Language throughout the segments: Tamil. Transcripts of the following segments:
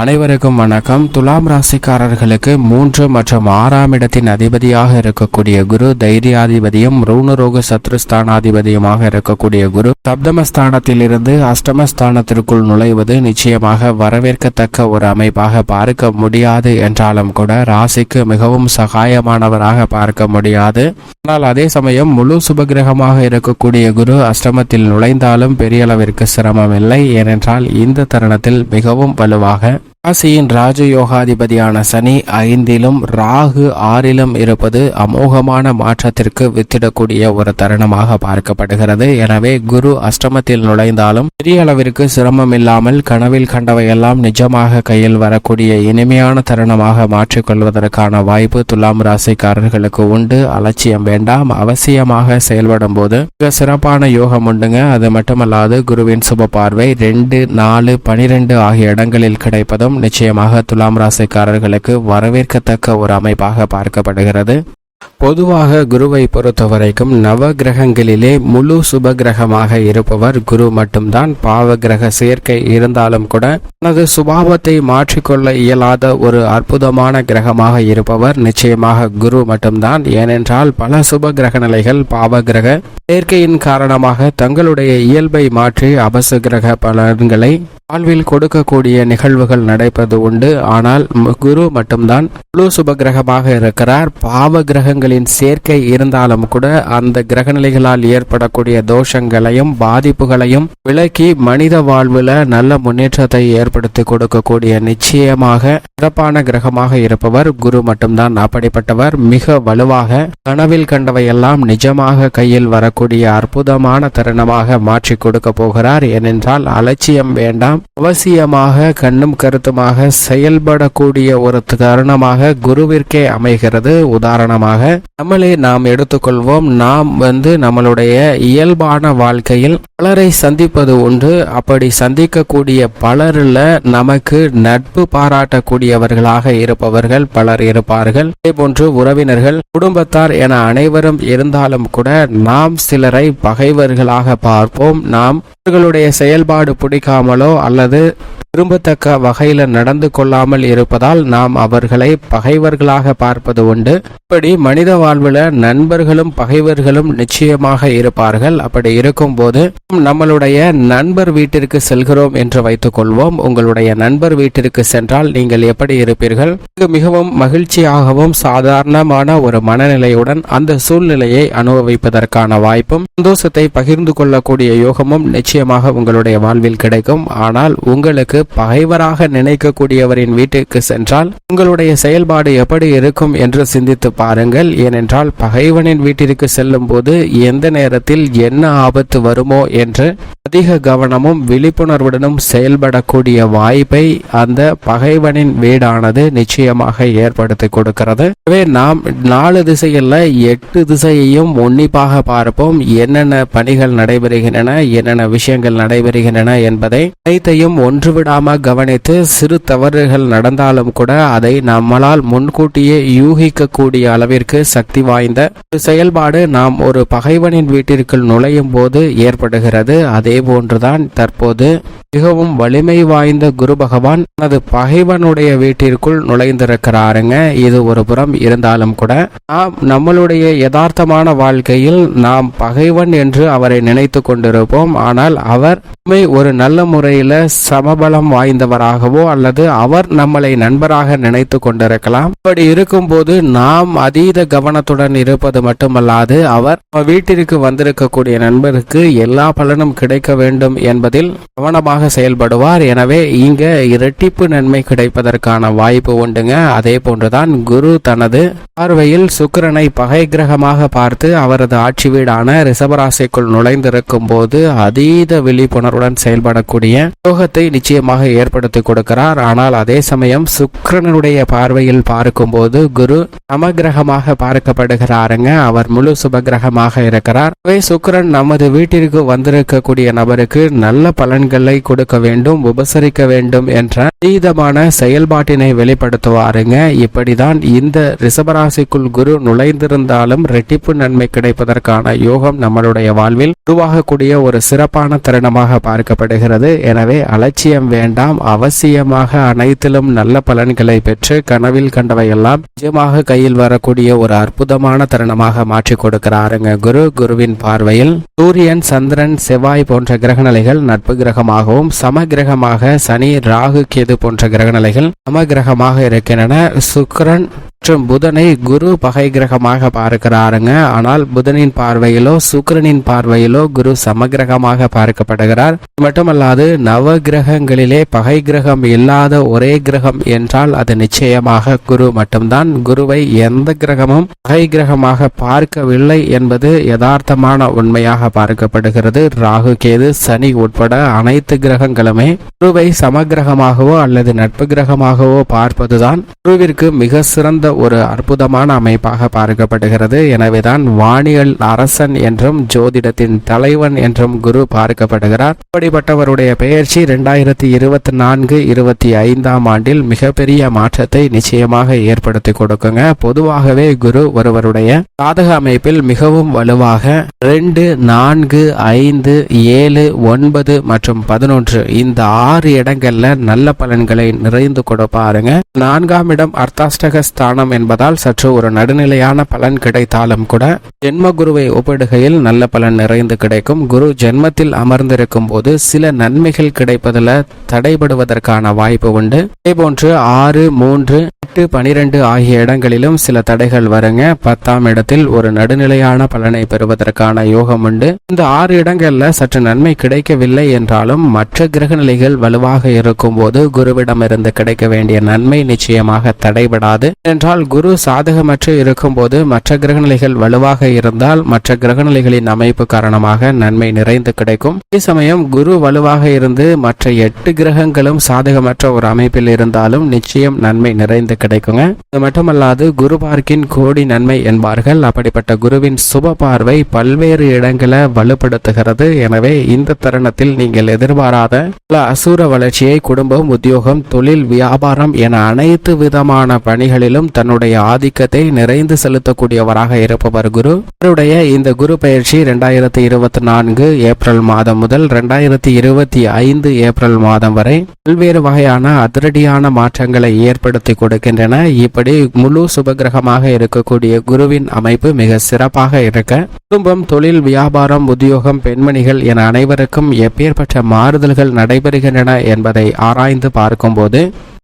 அனைவருக்கும் வணக்கம். துலாம் ராசிக்காரர்களுக்கு மூன்று மற்றும் ஆறாம் இடத்தின் அதிபதியாக இருக்கக்கூடிய குரு தைரியாதிபதியும் ரூணரோக சத்ருஸ்தானாதிபதியுமாக இருக்கக்கூடிய குரு சப்தமஸ்தானத்திலிருந்து அஷ்டமஸ்தானத்திற்குள் நுழைவது நிச்சயமாக வரவேற்கத்தக்க ஒரு அமைப்பாக பார்க்க முடியாது என்றாலும் கூட ராசிக்கு மிகவும் சகாயமானவராக பார்க்க முடியாது. ஆனால் அதே சமயம் முழு சுபகிரகமாக இருக்கக்கூடிய குரு அஷ்டமத்தில் நுழைந்தாலும் பெரிய அளவிற்கு சிரமம் இல்லை. ஏனென்றால் இந்த தருணத்தில் மிகவும் வலுவாக ராசியின் ராஜயோகாதிபதியான சனி ஐந்திலும் ராகு ஆறிலும் இருப்பது அமோகமான மாற்றத்திற்கு வித்திடக்கூடிய ஒரு தருணமாக பார்க்கப்படுகிறது. எனவே குரு அஷ்டமத்தில் நுழைந்தாலும் பெரிய அளவிற்கு சிரமம் இல்லாமல் கனவில் கண்டவையெல்லாம் நிஜமாக கையில் வரக்கூடிய இனிமையான தருணமாக மாற்றிக்கொள்வதற்கான வாய்ப்பு துலாம் ராசிக்காரர்களுக்கு உண்டு. அலட்சியம் வேண்டாம். அவசியமாக செயல்படும் போது மிக சிறப்பான யோகம் உண்டுங்க. அது மட்டுமல்லாது குருவின் சுப பார்வை ரெண்டு நாலு பனிரெண்டு ஆகிய இடங்களில் கிடைப்பதும் நிச்சயமாக துலாம் ராசிக்காரர்களுக்கு வரவேற்கத்தக்க ஒரு அமைப்பாக பார்க்கப்படுகிறது. பொதுவாக குருவை பொறுத்தவரைக்கும் நவ கிரகங்களிலே முழு சுப கிரகமாக இருப்பவர் குரு மட்டும்தான். பாவ கிரக சேர்க்கை இருந்தாலும் கூட தனது சுபாவத்தை மாற்றிக்கொள்ள இயலாத ஒரு அற்புதமான கிரகமாக இருப்பவர் நிச்சயமாக குரு மட்டும்தான். ஏனென்றால் பல சுப கிரக நிலைகள் பாவ கிரக சேர்க்கையின் காரணமாக தங்களுடைய இயல்பை மாற்றி அபசு கிரக பலன்களை வாழ்வில் கொடுக்கக்கூடிய நிகழ்வுகள் நடைபெறுவது உண்டு. ஆனால் குரு மட்டும்தான் முழு சுப கிரகமாக இருக்கிறார். பாவ கிரகங்களின் சேர்க்கை இருந்தாலும் கூட அந்த கிரகநிலைகளால் ஏற்படக்கூடிய தோஷங்களையும் பாதிப்புகளையும் விலக்கி மனித வாழ்வில் நல்ல முன்னேற்றத்தை ஏற்படுத்தி கொடுக்கக்கூடிய நிச்சயமாக சிறப்பான கிரகமாக இருப்பவர் குரு மட்டும்தான். அப்படிப்பட்டவர் மிக வலுவாக கனவில் கண்டவையெல்லாம் நிஜமாக கையில் வரக்கூடிய அற்புதமான தருணமாக மாற்றி கொடுக்க போகிறார். ஏனென்றால் அலட்சியம் வேண்டாம் அவசியமாக கண்ணும் கருத்துமாக செயல்படக்கூடிய ஒரு தருணமாக குருவிற்கே அமைகிறது. உதாரணமாக நம்மளே நாம் எடுத்துக்கொள்வோம். நாம் வந்து நம்மளுடைய இயல்பான வாழ்க்கையில் பலரை சந்திப்பது உண்டு. அப்படி சந்திக்கக்கூடிய பலரில் நமக்கு நட்பு பாராட்டக்கூடியவர்களாக இருப்பவர்கள் பலர் இருப்பார்கள். அதே போன்று உறவினர்கள் குடும்பத்தார் என அனைவரும் இருந்தாலும் கூட நாம் சிலரை பகைவர்களாக பார்ப்போம். நாம் அவர்களுடைய செயல்பாடு பிடிக்காமலோ அல்லது விரும்பத்தக்க வகையில் நடந்து கொள்ளாமல் இருப்பதால் நாம் அவர்களை பகைவர்களாக பார்ப்பது உண்டு. இப்படி மனித வாழ்வில் நண்பர்களும் பகைவர்களும் நிச்சயமாக இருப்பார்கள். அப்படி இருக்கும்போது நம்மளுடைய நண்பர் வீட்டிற்கு செல்கிறோம் என்று வைத்துக் கொள்வோம் உங்களுடைய நண்பர் வீட்டிற்கு சென்றால் நீங்கள் எப்படி இருப்பீர்கள்? மிகவும் மகிழ்ச்சியாகவும் சாதாரணமான ஒரு மனநிலையுடன் அந்த சூழ்நிலையை அனுபவிப்பதற்கான வாய்ப்பும் சந்தோஷத்தை பகிர்ந்து கொள்ளக்கூடிய யோகமும் நிச்சயமாக உங்களுடைய வாழ்வில் கிடைக்கும். ஆனால் உங்களுக்கு பகைவராக நினைக்கக்கூடியவரின் வீட்டிற்கு சென்றால் உங்களுடைய செயல்பாடு எப்படி இருக்கும் என்று சிந்தித்து கொள்ளுங்கள் ஏனென்றால் பகைவனின் வீட்டிற்கு செல்லும் போது எந்த நேரத்தில் என்ன ஆபத்து வருமோ என்று அதிக கவனமும் விழிப்புணர்வுடனும் செயல்படக்கூடிய வாய்ப்பை அந்த பகைவனின் வீடானது நிச்சயமாக ஏற்படுத்தி கொடுக்கிறது. எனவே நாம் நாலு திசைகளில் எட்டு திசையையும் உன்னிப்பாக பார்ப்போம். என்னென்ன பணிகள் நடைபெறுகின்றன என்னென்ன விஷயங்கள் நடைபெறுகின்றன என்பதை அனைத்தையும் ஒன்றுவிடாம கவனித்து சிறு தவறுகள் நடந்தாலும் கூட அதை நம்மளால் முன்கூட்டியே யூகிக்கக்கூடிய அளவிற்கு சக்தி வாய்ந்த ஒரு செயல்பாடு நாம் ஒரு பகைவனின் வீட்டிற்குள் நுழையும் போது ஏற்படுகிறது. அதே போன்றுதான் தற்போது மிகவும் வலிமை வாய்ந்த குரு பகவான் தனது பகைவனுடைய வீட்டிற்குள் நுழைந்திருக்கிறாருங்க. இது ஒரு புறம். இருந்தாலும் கூட நாம் நம்மளுடைய யதார்த்தமான வாழ்க்கையில் நாம் பகைவன் என்று அவரை நினைத்து கொண்டிருப்போம். ஆனால் அவர் ஒரு நல்ல முறையில் சமபலம் வாய்ந்தவராகவோ அல்லது அவர் நம்மளை நண்பராக நினைத்து கொண்டிருக்கலாம். அப்படி இருக்கும்போது நாம் அதீத கவனத்துடன் இருப்பது மட்டுமல்லாது அவர் வீட்டிற்கு வந்திருக்கக்கூடிய நண்பருக்கு எல்லா பலனும் கிடைக்க வேண்டும் என்பதில் கவனமாக செயல்படுவார். எனவே இங்க இரட்டிப்பு நன்மை கிடைப்பதற்கான வாய்ப்பு உண்டுங்க. அதே போன்றுதான் குரு தனது பார்வையில் சுக்கிரனை பகை கிரகமாக பார்த்து அவரது ஆட்சி வீடான ரிசபராசிக்குள் நுழைந்திருக்கும் போது அதீத விழிப்புணர்வுடன் செயல்படக்கூடிய யோகத்தை நிச்சயமாக ஏற்படுத்தி கொடுக்கிறார். ஆனால் அதே சமயம் சுக்கிரனுடைய பார்வையில் பார்க்கும்போது குரு சமகிரகமாக பார்க்கப்படுகிறாருங்க. அவர் முழு சுபகிரகமாக இருக்கிறார். சுக்கிரன் நமது வீட்டிற்கு வந்திருக்கக்கூடிய நபருக்கு நல்ல பலன்களை கொடுக்க வேண்டும் உபசரிக்க வேண்டும் என்ற அதீதமான செயல்பாட்டினை வெளிப்படுத்துவாருங்க. இப்படிதான் இந்த ரிஷபராசிக்குள் குரு நுழைந்திருந்தாலும் ரெட்டிப்பு நன்மை கிடைப்பதற்கான யோகம் நம்மளுடைய வாழ்வில் உருவாகக்கூடிய ஒரு சிறப்பான தருணமாக பார்க்கப்படுகிறது. எனவே அலட்சியம் வேண்டாம். அவசியமாக அனைத்திலும் நல்ல பலன்களை பெற்று கனவில் கண்டவையெல்லாம் நிஜமாக கையில் வரக்கூடிய ஒரு அற்புதமான தருணமாக மாற்றி கொடுக்கிறாருங்க. குரு குருவின் பார்வையில் சூரியன் சந்திரன் செவ்வாய் போன்ற கிரகநிலைகள் நட்பு கிரகமாகவும் சம கிரகமாக சனி ராகு கேது போன்ற கிரகநிலைகள் சம கிரகமாக இருக்கின்றன. சுக்கிரன் மற்றும் புதனை குரு பகை கிரகமாக பார்க்கிறாருங்க. ஆனால் புதனின் பார்வையிலோ சுக்கிரனின் பார்வையிலோ குரு சமகிரகமாக பார்க்கப்படுகிறார். மட்டுமல்லாது நவ கிரகங்களிலே பகை கிரகம் இல்லாத ஒரே கிரகம் என்றால் அது நிச்சயமாக குரு மட்டும்தான். குருவை எந்த கிரகமும் பகை கிரகமாக பார்க்கவில்லை என்பது யதார்த்தமான உண்மையாக பார்க்கப்படுகிறது. ராகு கேது சனி உட்பட அனைத்து கிரகங்களுமே குருவை சமகிரகமாகவோ அல்லது நட்பு கிரகமாகவோ பார்ப்பதுதான் குருவிற்கு மிக சிறந்த ஒரு அற்புதமான அமைப்பாக பார்க்கப்படுகிறது. எனவேதான் வானியல் அரசன் என்றும் ஜோதிடத்தின் தலைவன் என்றும் குரு பார்க்கப்படுகிறார். இப்படிப்பட்டவருடைய பெயர்ச்சி இரண்டாயிரத்தி இருபத்தி நான்கு இருபத்தி ஐந்தாம் ஆண்டில் மிகப்பெரிய மாற்றத்தை நிச்சயமாக ஏற்படுத்தி கொடுக்குங்க. பொதுவாகவே குரு ஒருவருடைய சாதக அமைப்பில் மிகவும் வலுவாக ரெண்டு நான்கு ஐந்து ஏழு ஒன்பது மற்றும் பதினொன்று இந்த ஆறு இடங்கள்ல நல்ல பலன்களை நிறைந்து கொடுப்பாருங்க. நான்காம் இடம் அர்த்தாஷ்டக ஸ்தானம். என்பதால் சற்று ஒரு நடுநிலையான பலன் கிடைத்தாலும் கூட ஜென்ம குருவை ஒப்பிடுகையில் நல்ல பலன் நிறைந்து கிடைக்கும். குரு ஜென்மத்தில் அமர்ந்திருக்கும் போது சில நன்மைகள் கிடைப்பதில் தடைபடுவதற்கான வாய்ப்பு உண்டு. இதேபோன்று ஆறு மூன்று எட்டு பனிரெண்டு ஆகிய இடங்களிலும் சில தடைகள் வருங்க. பத்தாம் இடத்தில் ஒரு நடுநிலையான பலனை பெறுவதற்கான யோகம் உண்டு. இந்த ஆறு இடங்கள்ல சற்று நன்மை கிடைக்கவில்லை என்றாலும் மற்ற கிரக நிலைகள் வலுவாக இருக்கும் போது குருவிடமிருந்து கிடைக்க வேண்டிய நன்மை நிச்சயமாக தடைபடாது. என்றால் குரு சாதகமற்று இருக்கும்போது மற்ற கிரகநிலைகள் வலுவாக இருந்தால் மற்ற கிரகநிலைகளின் அமைப்பு காரணமாக நன்மை நிறைந்து கிடைக்கும். அதே சமயம் குரு வலுவாக இருந்து மற்ற எட்டு கிரகங்களும் சாதகமற்ற ஒரு அமைப்பில் இருந்தாலும் நிச்சயம் நன்மை நிறைந்து கிடைக்குங்க. இது மட்டுமல்லாது குரு பார்க்கின் கோடி நன்மை என்பார்கள். அப்படிப்பட்ட குருவின் சுப பார்வை பல்வேறு இடங்களை வலுப்படுத்துகிறது. எனவே இந்த தருணத்தில் நீங்கள் எதிர்பாராத பல அசூர வளர்ச்சியை குடும்பம் உத்தியோகம் தொழில் வியாபாரம் என அனைத்து விதமான பணிகளிலும் தன்னுடைய ஆதிக்கத்தை நிறைந்து செலுத்தக்கூடியவராக இருப்பவர் குரு. அவருடைய இந்த குரு பயிற்சி இரண்டாயிரத்தி இருபத்தி நான்கு ஏப்ரல் மாதம் முதல் இரண்டாயிரத்தி இருபத்தி ஐந்து ஏப்ரல் மாதம் வரை பல்வேறு வகையான அதிரடியான மாற்றங்களை ஏற்படுத்தி கொடுக்க இருக்கின்றன. இப்படி முழு சுபகிரகமாக இருக்கக்கூடிய குருவின் அமைப்பு மிக சிறப்பாக இருக்க குடும்பம் தொழில் வியாபாரம் உத்தியோகம் பெண்மணிகள் என அனைவருக்கும் எப்பேற்பட்ட மாறுதல்கள் நடைபெறுகின்றன என்பதை ஆராய்ந்து பார்க்கும்போது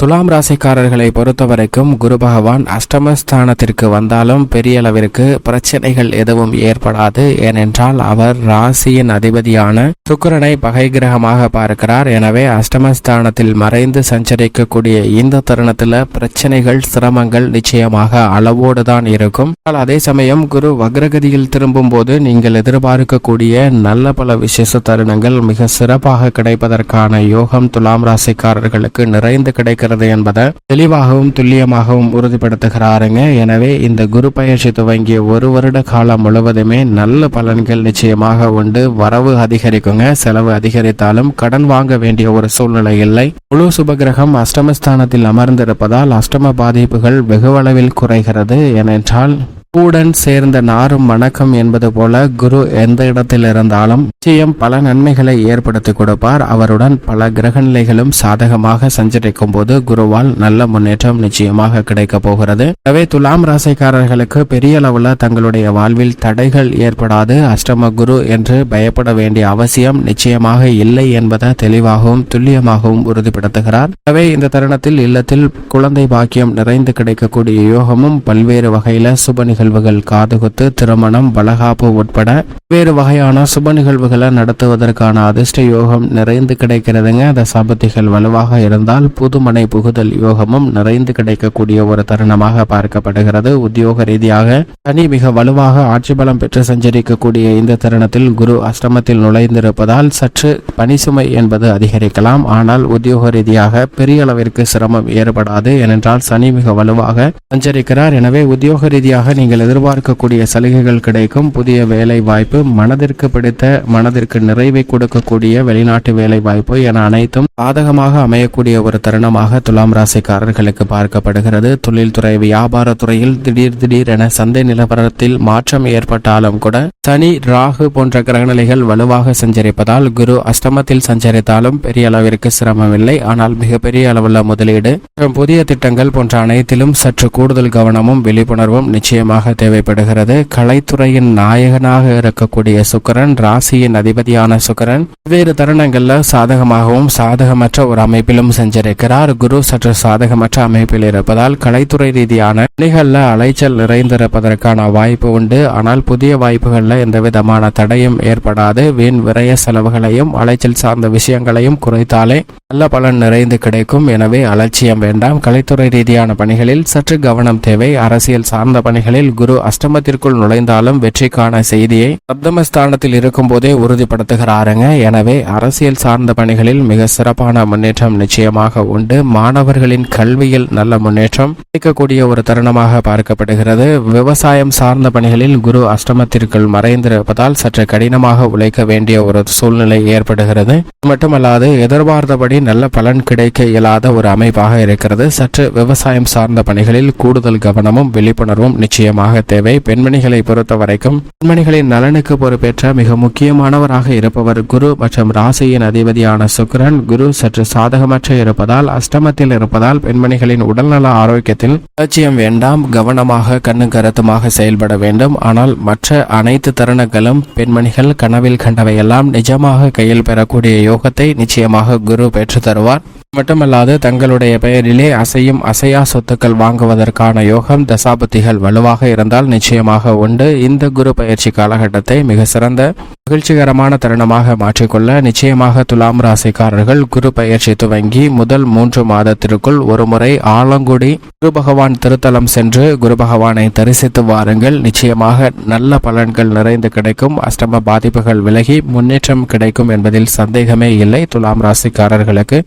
துலாம் ராசிக்காரர்களை பொறுத்தவரைக்கும் குரு பகவான் அஷ்டமஸ்தானத்திற்கு வந்தாலும் பெரிய அளவிற்கு பிரச்சனைகள் எதுவும் ஏற்படாது. ஏனென்றால் அவர் ராசியின் அதிபதியான சுக்கிரனை பகை கிரகமாக பார்க்கிறார். எனவே அஷ்டமஸ்தானத்தில் மறைந்து சஞ்சரிக்கக்கூடிய இந்த தருணத்தில் பிரச்சனைகள் சிரமங்கள் நிச்சயமாக அளவோடு தான் இருக்கும். ஆனால் அதே சமயம் குரு வக்ரகதியில் திரும்பும் போது நீங்கள் எதிர்பார்க்கக்கூடிய நல்ல பல விசேஷ தருணங்கள் மிக சிறப்பாக கிடைப்பதற்கான யோகம் துலாம் ராசிக்காரர்களுக்கு நிறைந்து கிடைக்க இருக்கிறது என்பதை தெளிவாகவும் துல்லியமாகவும் உறுதிப்படுத்துகிறாருங்க. எனவே இந்த குரு பயிற்சி துவங்கிய ஒரு வருட காலம் முழுவதுமே நல்ல பலன்கள் நிச்சயமாக உண்டு. வரவு அதிகரிக்குங்க. செலவு அதிகரித்தாலும் கடன் வாங்க வேண்டிய ஒரு சூழ்நிலை இல்லை. முழு சுபகிரகம் அஷ்டமஸ்தானத்தில் அமர்ந்திருப்பதால் அஷ்டம பாதிப்புகள் வெகுவளவில் குறைகிறது. ஏனென்றால் பூடன் சேர்ந்த நாரும் வணக்கம் என்பது போல குரு எந்த இடத்தில் இருந்தாலும் நிச்சயம் பல நன்மைகளை ஏற்படுத்தி கொடுப்பார். அவருடன் பல கிரகநிலைகளும் சாதகமாக சஞ்சரிக்கும் போது குருவால் நல்ல முன்னேற்றம் நிச்சயமாக கிடைக்க போகிறது. எனவே துலாம் ராசிக்காரர்களுக்கு பெரிய அளவுல தங்களுடைய வாழ்வில் தடைகள் ஏற்படாது. அஷ்டம குரு என்று பயப்பட வேண்டிய அவசியம் நிச்சயமாக இல்லை என்பதை தெளிவாகவும் துல்லியமாகவும் உறுதிப்படுத்துகிறார். எனவே இந்த தருணத்தில் இல்லத்தில் குழந்தை பாக்கியம் நிறைந்து கிடைக்கக்கூடிய யோகமும் பல்வேறு வகையில சுப நிகழ்வுகள் காதுகுத்து திருமணம் வளகாப்பு உட்பட வேறு வகையான சுப நிகழ்வுகளை நடத்துவதற்கான அதிர்ஷ்ட யோகம் நிறைந்து கிடைக்கிறதுங்க. அந்த சபத்திகள் வலுவாக இருந்தால் புதுமனை புகுதல் யோகமும் நிறைந்து கிடைக்கக்கூடிய ஒரு தருணமாக பார்க்கப்படுகிறது. உத்தியோக ரீதியாக சனி மிக வலுவாக ஆட்சி பலம் பெற்று சஞ்சரிக்கக்கூடிய இந்த தருணத்தில் குரு அஷ்டமத்தில் நுழைந்திருப்பதால் சற்று பணிசுமை என்பது அதிகரிக்கலாம். ஆனால் உத்தியோக ரீதியாக பெரிய அளவிற்கு சிரமம் ஏற்படாது. ஏனென்றால் சனி மிக வலுவாக சஞ்சரிக்கிறார். எனவே உத்தியோக ரீதியாக நீங்கள் நீங்கள் எதிர்பார்க்கக்கூடிய சலுகைகள் கிடைக்கும். புதிய வேலை வாய்ப்பு மனதிற்கு பிடித்த மனதிற்கு நிறைவை கொடுக்கக்கூடிய வெளிநாட்டு வேலை வாய்ப்பு என அனைத்தும் சாதகமாக அமையக்கூடிய ஒரு தருணமாக துலாம் ராசிக்காரர்களுக்கு பார்க்கப்படுகிறது. தொழில்துறை வியாபாரத்துறையில் திடீர் திடீர் என சந்தை நிலவரத்தில் மாற்றம் ஏற்பட்டாலும் கூட சனி ராகு போன்ற கிரகநிலைகள் வலுவாக சஞ்சரிப்பதால் குரு அஷ்டமத்தில் சஞ்சரித்தாலும் பெரிய அளவிற்கு சிரமமில்லை. ஆனால் மிகப்பெரிய அளவுள்ள முதலீடு மற்றும் புதிய திட்டங்கள் போன்ற அனைத்திலும் சற்று கூடுதல் கவனமும் விழிப்புணர்வும் நிச்சயமாக தேவைப்படுகிறது. கலைத்துறையின் நாயகனாக இருக்கக்கூடிய சுக்கரன் ராசியின் அதிபதியான சுக்கரன் வெவ்வேறு தருணங்கள்ல சாதகமாகவும் சாதகமற்ற ஒரு அமைப்பிலும் செஞ்சிருக்கிறார் குரு சற்று சாதகமற்ற அமைப்பில் இருப்பதால் கலைத்துறை ரீதியான பணிகள்ல அலைச்சல் நிறைந்திருப்பதற்கான வாய்ப்பு உண்டு. ஆனால் புதிய வாய்ப்புகள்ல எந்த விதமான தடையும் ஏற்படாது. வீண் விரய செலவுகளையும் அலைச்சல் சார்ந்த விஷயங்களையும் குறைத்தாலே நல்ல பலன் நிறைந்து கிடைக்கும். எனவே அலட்சியம் வேண்டாம். கலைத்துறை ரீதியான பணிகளில் சற்று கவனம் தேவை. அரசியல் சார்ந்த பணிகளில் குரு அஷ்டமத்திற்குள் நுழைந்தாலும் வெற்றிக்கான செய்தியை சப்தமஸ்தானத்தில் இருக்கும் போதே உறுதிப்படுத்துகிறாருங்க. எனவே அரசியல் சார்ந்த பணிகளில் மிக சிறப்பான முன்னேற்றம் நிச்சயமாக உண்டு. மாணவர்களின் கல்வியில் நல்ல முன்னேற்றம் கிடைக்கக்கூடிய ஒரு தருணமாக பார்க்கப்படுகிறது. விவசாயம் சார்ந்த பணிகளில் குரு அஷ்டமத்திற்குள் மறைந்திருப்பதால் சற்று கடினமாக உழைக்க வேண்டிய ஒரு சூழ்நிலை ஏற்படுகிறது. மட்டுமல்லாது எதிர்பார்த்தபடி நல்ல பலன் கிடைக்க இயலாத ஒரு அமைப்பாக இருக்கிறது. சற்று விவசாயம் சார்ந்த பணிகளில் கூடுதல் கவனமும் விழிப்புணர்வும் நிச்சயம் நிச்சயமாக தேவை. பெண்மணிகளை பொறுத்த வரைக்கும் பெண்மணிகளின் நலனுக்கு பொறுப்பேற்ற மிக முக்கியமானவராக இருப்பவர் குரு மற்றும் ராசியின் அதிபதியான சுக்ரன் குரு சற்று சாதகமற்ற இருப்பதால் அஷ்டமத்தில் இருப்பதால் பெண்மணிகளின் உடல்நல ஆரோக்கியத்தில் அலட்சியம் வேண்டாம் கவனமாக கண்ணு கருத்துமாக செயல்பட வேண்டும். ஆனால் மற்ற அனைத்து தருணங்களும் பெண்மணிகள் கனவில் கண்டவையெல்லாம் நிஜமாக கையில் பெறக்கூடிய யோகத்தை நிச்சயமாக குரு பெற்று தருவார். மட்டுமல்லாது தங்களுடைய பெயரிலே அசையும் அசையா சொத்துக்கள் வாங்குவதற்கான யோகம் தசாபதிகள் வலுவாக இருந்தால் நிச்சயமாக உண்டு. இந்த குரு பயிற்சி காலகட்டத்தை மிக சிறந்த மகிழ்ச்சிகரமான தருணமாக மாற்றிக்கொள்ள நிச்சயமாக துலாம் ராசிக்காரர்கள் குரு பயிற்சி துவங்கி முதல் மூன்று மாதத்திற்குள் ஒருமுறை ஆலங்குடி குரு பகவான் திருத்தலம் சென்று குரு பகவானை தரிசித்து வாருங்கள். நிச்சயமாக நல்ல பலன்கள் நிறைந்து கிடைக்கும். அஷ்டம பாதிப்புகள் விலகி முன்னேற்றம் கிடைக்கும் என்பதில் சந்தேகமே இல்லை. துலாம் ராசிக்காரர்களுக்கு